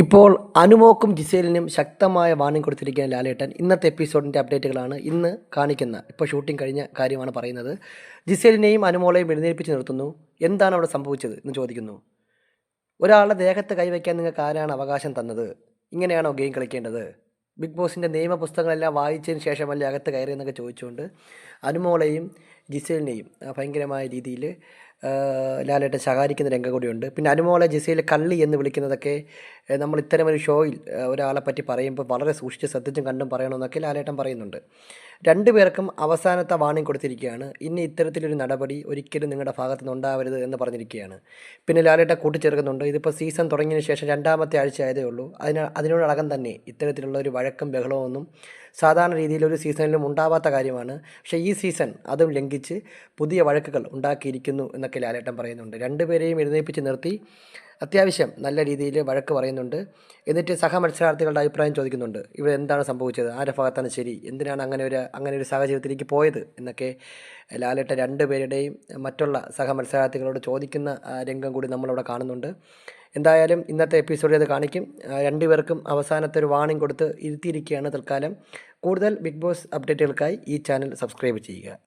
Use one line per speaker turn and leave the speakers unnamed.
ഇപ്പോൾ അനുമോക്കും ജിസേലിനും ശക്തമായ വാണിംഗ് കൊടുത്തിരിക്കുകയാണ് ലാലേട്ടൻ. ഇന്നത്തെ എപ്പിസോഡിന്റെ അപ്ഡേറ്റുകളാണ് ഇന്ന് കാണിക്കുന്ന ഇപ്പോൾ ഷൂട്ടിംഗ് കഴിഞ്ഞ കാര്യമാണ് പറയുന്നത്. ജിസേലിനെയും അനുമോളെയും എഴുന്നേൽപ്പിച്ച് നിർത്തുന്നു. എന്താണ് അവിടെ സംഭവിച്ചത് എന്ന് ചോദിക്കുന്നു. ഒരാളുടെ ദേഹത്ത് കൈവയ്ക്കാൻ നിങ്ങൾക്ക് ആരാണ് അവകാശം തന്നത്? ഇങ്ങനെയാണോ ഗെയിം കളിക്കേണ്ടത്? ബിഗ് ബോസിന്റെ നിയമപുസ്തകങ്ങളെല്ലാം വായിച്ചതിന് ശേഷമല്ലേ അകത്ത് കയറിയെന്നൊക്കെ ചോദിച്ചുകൊണ്ട് അനുമോളെയും ജിസേലിനെയും ഭയങ്കരമായ രീതിയിൽ ലാലേട്ടൻ ശകാരിക്കുന്ന രംഗം കൂടിയുണ്ട്. പിന്നെ അനുമോളെ ജിസയിൽ കള്ളി എന്ന് വിളിക്കുന്നതൊക്കെ നമ്മൾ ഇത്തരമൊരു ഷോയിൽ ഒരാളെ പറ്റി പറയുമ്പോൾ വളരെ സൂക്ഷിച്ച് ശ്രദ്ധിച്ചും കണ്ടും പറയണമെന്നൊക്കെ ലാലേട്ടൻ പറയുന്നുണ്ട്. രണ്ടുപേർക്കും അവസാനത്തെ വാണിംഗ് കൊടുത്തിരിക്കുകയാണ്. ഇനി ഇത്തരത്തിലൊരു നടപടി ഒരിക്കലും നിങ്ങളുടെ ഭാഗത്തു നിന്ന് ഉണ്ടാവരുത് എന്ന് പറഞ്ഞിരിക്കുകയാണ്. പിന്നെ ലാലേട്ട കൂട്ടിച്ചേർക്കുന്നുണ്ട്. ഇതിപ്പോൾ സീസൺ തുടങ്ങിയതിന് ശേഷം രണ്ടാമത്തെ ആഴ്ച ആയതേ ഉള്ളൂ. അതിന് അതിനോടകം തന്നെ ഇത്തരത്തിലുള്ള ഒരു വഴക്കും ബഹളമൊന്നും സാധാരണ രീതിയിൽ ഒരു സീസണിലും ഉണ്ടാവാത്ത കാര്യമാണ്. പക്ഷേ ഈ സീസൺ അതും ലംഘിച്ച് പുതിയ വഴക്കുകൾ ഉണ്ടാക്കിയിരിക്കുന്നു എന്നൊക്കെ ലാലേട്ടൻ പറയുന്നുണ്ട്. രണ്ടുപേരെയും എഴുന്നേൽപ്പിച്ച് നിർത്തി അത്യാവശ്യം നല്ല രീതിയിൽ വഴക്ക് പറയുന്നുണ്ട്. എന്നിട്ട് സഹ സഹമത്സരാർത്ഥികളുടെ അഭിപ്രായം ചോദിക്കുന്നുണ്ട്. ഇവ എന്താണ് സംഭവിച്ചത്? ആരുടെ ഭാഗത്താണ് ശരി? എന്തിനാണ് അങ്ങനെ ഒരു അങ്ങനെ ഒരു സാഹചര്യത്തിലേക്ക് പോയത്? എന്നൊക്കെ ലാലേട്ട രണ്ടുപേരുടെയും മറ്റുള്ള സഹമത്സരാർത്ഥികളോട് ചോദിക്കുന്ന രംഗം കൂടി നമ്മളവിടെ കാണുന്നുണ്ട്. എന്തായാലും ഇന്നത്തെ എപ്പിസോഡിൽ അത് കാണിക്കും. രണ്ടുപേർക്കും അവസാനത്തെ ഒരു വാണിംഗ് കൊടുത്ത് ഇരുത്തിയിരിക്കുകയാണ് തൽക്കാലം. കൂടുതൽ ബിഗ് ബോസ് അപ്ഡേറ്റുകൾക്കായി ഈ ചാനൽ സബ്സ്ക്രൈബ് ചെയ്യുക.